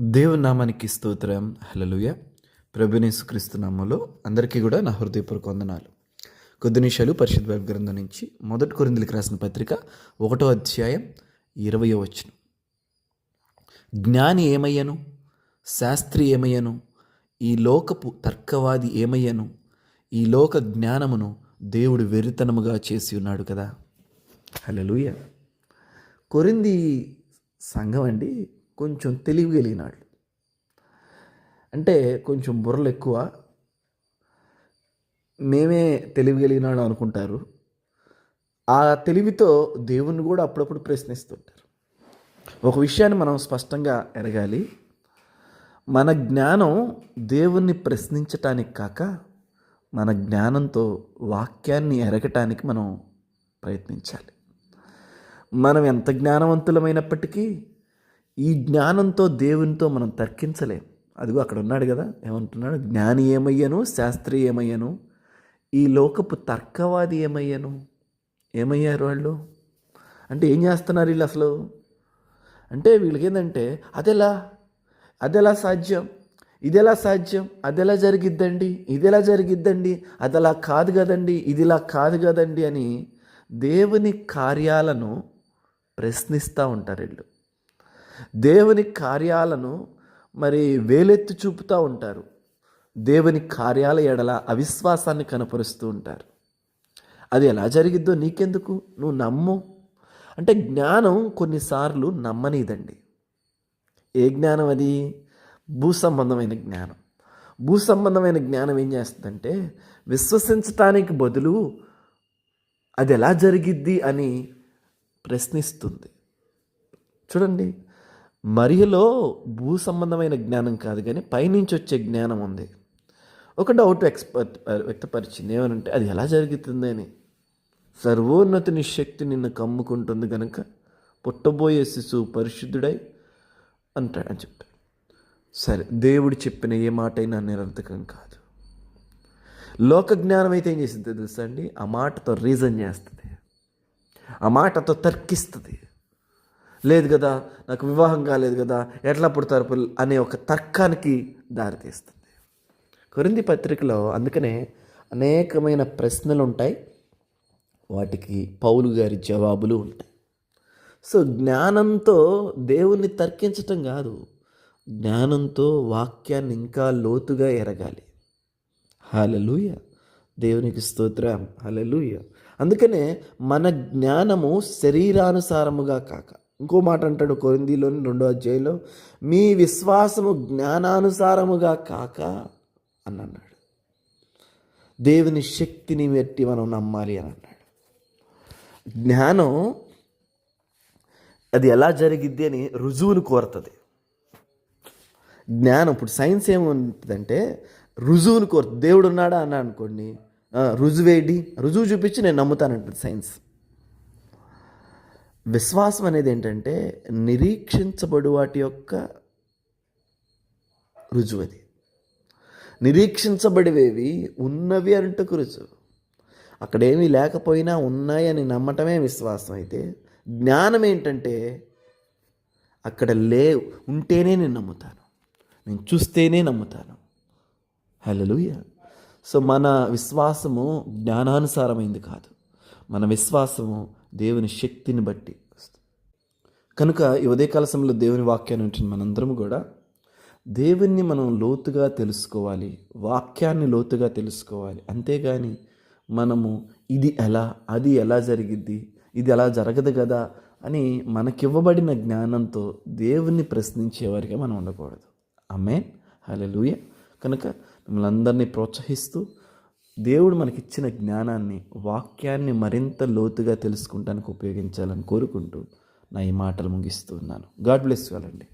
దేవుని నామానికి స్తోత్రం. హలలుయ ప్రభునేసుక్రీస్తు నామంలో అందరికీ కూడా నా హృదయపూర్వక వందనాలు. కొద్ది నిమిషాలు పరిశుద్ధ గ్రంథం నుంచి మొదటి కొరిందులకు రాసిన పత్రిక ఒకటో అధ్యాయం ఇరవయో వచ్చిన జ్ఞాని ఏమయ్యను? శాస్త్రి ఏమయ్యను? ఈ లోకపు తర్కవాది ఏమయ్యను? ఈ లోక జ్ఞానమును దేవుడు వెరితనముగా చేసి ఉన్నాడు కదా. హలలుయ కొరింది సంఘం అండి కొంచెం తెలివి కలిగినాడు అంటే కొంచెం బుర్రలు ఎక్కువ. మేమే తెలివి కలిగినాడు అనుకుంటారు. ఆ తెలివితో దేవుణ్ణి కూడా అప్పుడప్పుడు ప్రశ్నిస్తుంటారు. ఒక విషయాన్ని మనం స్పష్టంగా ఎరగాలి. మన జ్ఞానం దేవుణ్ణి ప్రశ్నించటానికి కాక మన జ్ఞానంతో వాక్యాన్ని ఎరగటానికి మనం ప్రయత్నించాలి. మనం ఎంత జ్ఞానవంతులమైనప్పటికీ ఈ జ్ఞానంతో దేవునితో మనం తర్కించలేం. అదిగో అక్కడ ఉన్నాడు కదా ఏమంటున్నాడు? జ్ఞాని ఏమయ్యను? శాస్త్రి ఏమయ్యను? ఈ లోకపు తర్కవాది ఏమయ్యను? ఏమయ్యారు వాళ్ళు? అంటే ఏం చేస్తున్నారు వీళ్ళు అసలు? అంటే వీళ్ళకి ఏంటంటే అదెలా? అదెలా సాధ్యం? ఇదెలా సాధ్యం? అదెలా జరిగిద్దండి? ఇదెలా జరిగిద్దండి? అదలా కాదు కదండి? ఇదిలా కాదు కదండి అని దేవుని కార్యాలను ప్రశ్నిస్తూ ఉంటారు వీళ్ళు. దేవుని కార్యాలను మరి వేలెత్తి చూపుతూ ఉంటారు. దేవుని కార్యాల ఎడల అవిశ్వాసాన్ని కనపరుస్తూ ఉంటారు. అది ఎలా జరిగిద్దో నీకెందుకు? నువ్వు నమ్ము. అంటే జ్ఞానం కొన్నిసార్లు నమ్మనీదండి. ఏ జ్ఞానం అది? భూ సంబంధమైన జ్ఞానం. భూ సంబంధమైన జ్ఞానం ఏం చేస్తుందంటే విశ్వసించటానికి బదులు అది ఎలా జరిగిద్ది అని ప్రశ్నిస్తుంది. చూడండి మరియులో భూ సంబంధమైన జ్ఞానం కాదు కానీ పైనుంచి వచ్చే జ్ఞానం ఉంది. ఒక డౌట్ ఎక్స్పర్ట్ వ్యక్తపరిచింది. ఏమనంటే అది ఎలా జరుగుతుంది అని. సర్వోన్నతుని శక్తి నిన్ను కమ్ముకుంటుంది కనుక పుట్టబోయే శిశువు పరిశుద్ధుడై అంటాడు అని సరే దేవుడు చెప్పిన ఏ మాట అయినా నిరర్థకం కాదు. లోక జ్ఞానం అయితే ఏం చేసింది తెలుసా అండి? ఆ మాటతో రీజన్ చేస్తుంది. ఆ మాటతో తర్కిస్తుంది. లేదు కదా నాకు వివాహం కాలేదు కదా ఎట్లా పుడతారు పిల్లలు అనే ఒక తర్కానికి దారితీస్తుంది. కొరింది పత్రికలో అందుకనే అనేకమైన ప్రశ్నలు ఉంటాయి వాటికి పౌలు గారి జవాబులు ఉంటాయి. సో జ్ఞానంతో దేవుణ్ణి తర్కించటం కాదు జ్ఞానంతో వాక్యాన్ని ఇంకా లోతుగా ఎరగాలి. హలలుయ! దేవునికి స్తోత్రం. హలలుయ! అందుకనే మన జ్ఞానము శరీరానుసారముగా కాక ఇంకో మాట అంటాడు కొరిందీలోని రెండో అధ్యాయంలో మీ విశ్వాసము జ్ఞానానుసారముగా కాక అని అన్నాడు. దేవుని శక్తిని పెట్టి మనం నమ్మాలి అని అన్నాడు. జ్ఞానం అది ఎలా జరిగిద్ది అని రుజువును కోరుతుంది. జ్ఞానం ఇప్పుడు సైన్స్ ఏముంటుందంటే రుజువును కోరుతుంది. దేవుడు ఉన్నాడా అన్నా అనుకోండి రుజువేడి రుజువు చూపించి నేను నమ్ముతానంటుంది సైన్స్. విశ్వాసం అనేది ఏంటంటే నిరీక్షించబడు వాటి యొక్క రుజువు అది. నిరీక్షించబడివేవి ఉన్నవి అంటకు రుజువు. అక్కడేమీ లేకపోయినా ఉన్నాయని నమ్మటమే విశ్వాసం అయితే జ్ఞానం ఏంటంటే అక్కడ లేవు ఉంటేనే నేను నమ్ముతాను. నేను చూస్తేనే నమ్ముతాను. హలోయ సో మన విశ్వాసము జ్ఞానానుసారమైంది కాదు. మన విశ్వాసము దేవుని శక్తిని బట్టి. కనుక ఈ ఉదయకాల సమయంలో దేవుని వాక్యాన్ని ఉంచిన మనందరం కూడా దేవుణ్ణి మనం లోతుగా తెలుసుకోవాలి వాక్యాన్ని లోతుగా తెలుసుకోవాలి. అంతేగాని మనము ఇది ఎలా అది ఎలా జరిగిద్ది ఇది ఎలా జరగదు కదా అని మనకివ్వబడిన జ్ఞానంతో దేవుణ్ణి ప్రశ్నించేవారిగా మనం ఉండకూడదు. అమ్మే హలలుయ కనుక మిమ్మల్ని అందరినీ ప్రోత్సహిస్తూ దేవుడు మనకిచ్చిన జ్ఞానాన్ని వాక్యాన్ని మరింత లోతుగా తెలుసుకుంటానికి ఉపయోగించాలని కోరుకుంటూ నా ఈ మాటలు ముగిస్తున్నాను గాడ్ బ్లెస్ వాళ్ళండి